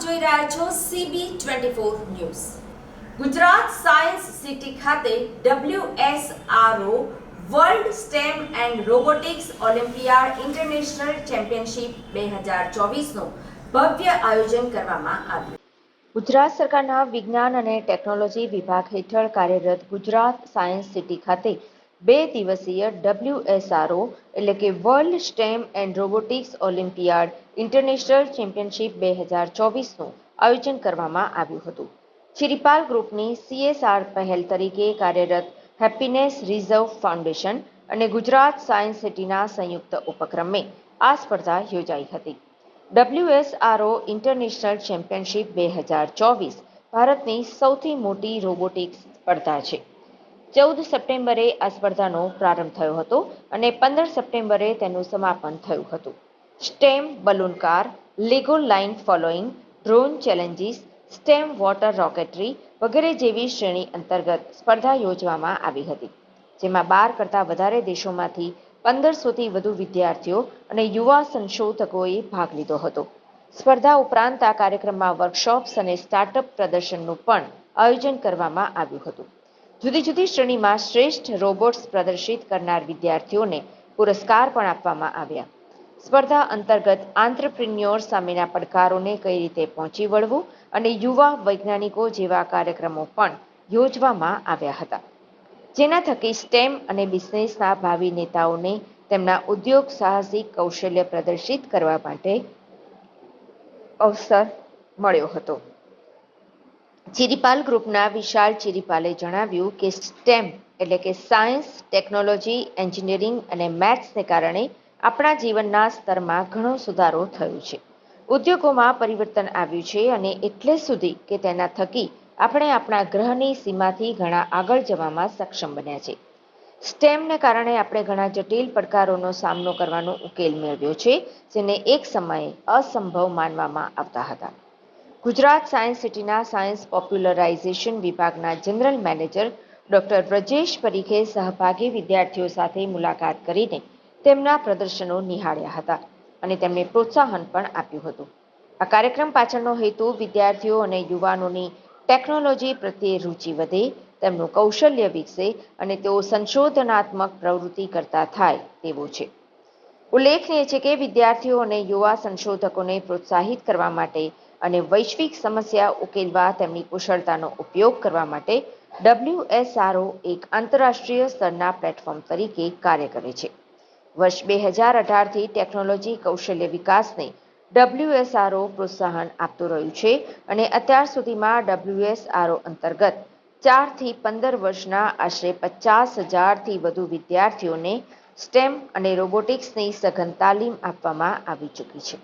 જોઈ રહ્યા છો CB twenty four news. Gujarat science city ખાતે WSRO world STEM and robotics olympiad international championship બે હજાર ચોવીસનું ભવ્ય આયોજન કરવામાં આવ્યું. ગુજરાત સરકારના વિજ્ઞાન અને ટેકનોલોજી વિભાગ હેઠળ કાર્યરત ગુજરાત સાયન્સ સિટી ખાતે બે દિવસીય ડબલ્યુએસઆરઓ એટલે કે world STEM and robotics olympiad international championship બે હજાર ચોવીસનું આયોજન કરવામાં આવ્યું હતું. શ્રીપાલ ગ્રુપની સીએસઆર પહેલ તરીકે કાર્યરત હેપીનેસ રિઝર્વ ફાઉન્ડેશન અને ગુજરાત સાયન્સ સિટીના સંયુક્ત ઉપક્રમે આ સ્પર્ધા યોજાઈ હતી. ડબલ્યુએસઆરઓ ઇન્ટરનેશનલ ચેમ્પિયનશિપ બે હજાર ચોવીસ ભારતની સૌથી મોટી રોબોટિક્સ સ્પર્ધા છે. ચૌદ સપ્ટેમ્બરે આ સ્પર્ધાનો પ્રારંભ થયો હતો અને પંદર સપ્ટેમ્બરે તેનું સમાપન થયું હતું. STEM balloon car Lego line following drone challenges, STEM water rocketry વગેરે જેવી શ્રેણી અંતર્ગત સ્પર્ધા યોજવામાં આવી હતી, જેમાં બાર કરતાં વધારે દેશોમાંથી પંદરસોથી વધુ વિદ્યાર્થીઓ અને યુવા સંશોધકોએ ભાગ લીધો હતો. સ્પર્ધા ઉપરાંત આ કાર્યક્રમમાં વર્કશોપ્સ અને સ્ટાર્ટઅપ પ્રદર્શનનું પણ આયોજન કરવામાં આવ્યું હતું. જુદી જુદી શ્રેણીમાં શ્રેષ્ઠ રોબોટ્સ પ્રદર્શિત કરનાર વિદ્યાર્થીઓને પુરસ્કાર પણ આપવામાં આવ્યા. સ્પર્ધા અંતર્ગત આંત્રપ્રિન્યોર સામેના પડકારોને કઈ રીતે પહોંચી વળવું અને યુવા વૈજ્ઞાનિકો જેવા કાર્યક્રમો પણ યોજવામાં આવ્યા હતા. જેના થકી સ્ટેમ અને બિઝનેસના ભાવિ નેતાઓને તેમના ઉદ્યોગ સાહસિક કૌશલ્ય પ્રદર્શિત કરવા માટે અવસર મળ્યો હતો. ચિરિપાલ ગ્રુપના વિશાલ ચિરીપાલે જણાવ્યું કે સ્ટેમ એટલે કે સાયન્સ, ટેકનોલોજી, એન્જિનિયરિંગ અને મેથ્સને કારણે આપણા જીવનના સ્તરમાં ઘણો સુધારો થયો છે. ઉદ્યોગોમાં પરિવર્તન આવ્યું છે અને એટલે સુધી કે તેના થકી આપણે આપણા ગ્રહની સીમાથી ઘણા આગળ જવામાં સક્ષમ બન્યા છે. સ્ટેમને કારણે આપણે ઘણા જટિલ પડકારોનો સામનો કરવાનો ઉકેલ મેળવ્યો છે, જેને એક સમયે અસંભવ માનવામાં આવતા હતા. ગુજરાત સાયન્સ સિટીના સાયન્સ પોપ્યુલરાઇઝેશન વિભાગના જનરલ મેનેજર ડોક્ટર બ્રજેશ પરીખે સહભાગી વિદ્યાર્થીઓ સાથે મુલાકાત કરીને તેમના પ્રદર્શનો નિહાળ્યા હતા અને તેમને પ્રોત્સાહન પણ આપ્યું હતું. આ કાર્યક્રમ પાછળનો હેતુ વિદ્યાર્થીઓ અને યુવાનોની ટેકનોલોજી પ્રત્યે રુચિ વધે, તેમનું કૌશલ્ય વિકસે અને તેઓ સંશોધનાત્મક પ્રવૃત્તિ કરતા થાય તેવો છે. ઉલ્લેખનીય છે કે વિદ્યાર્થીઓ અને યુવા સંશોધકોને પ્રોત્સાહિત કરવા માટે અને વૈશ્વિક સમસ્યા ઉકેલવા તેમની કુશળતાનો ઉપયોગ કરવા માટે ડબલ્યુએસઆરઓ એક આંતરરાષ્ટ્રીય સ્તરના પ્લેટફોર્મ તરીકે કાર્ય કરે છે. વર્ષ બે હજાર અઢારથી ટેકનોલોજી કૌશલ્ય વિકાસને ડબલ્યુએસઆરઓ પ્રોત્સાહન આપતું રહ્યું છે અને અત્યાર સુધીમાં ડબલ્યુએસઆરઓ અંતર્ગત ચારથી પંદર વર્ષના આશરે પચાસ હજારથી વધુ વિદ્યાર્થીઓને સ્ટેમ અને રોબોટિક્સની સઘન તાલીમ આપવામાં આવી ચૂકી છે.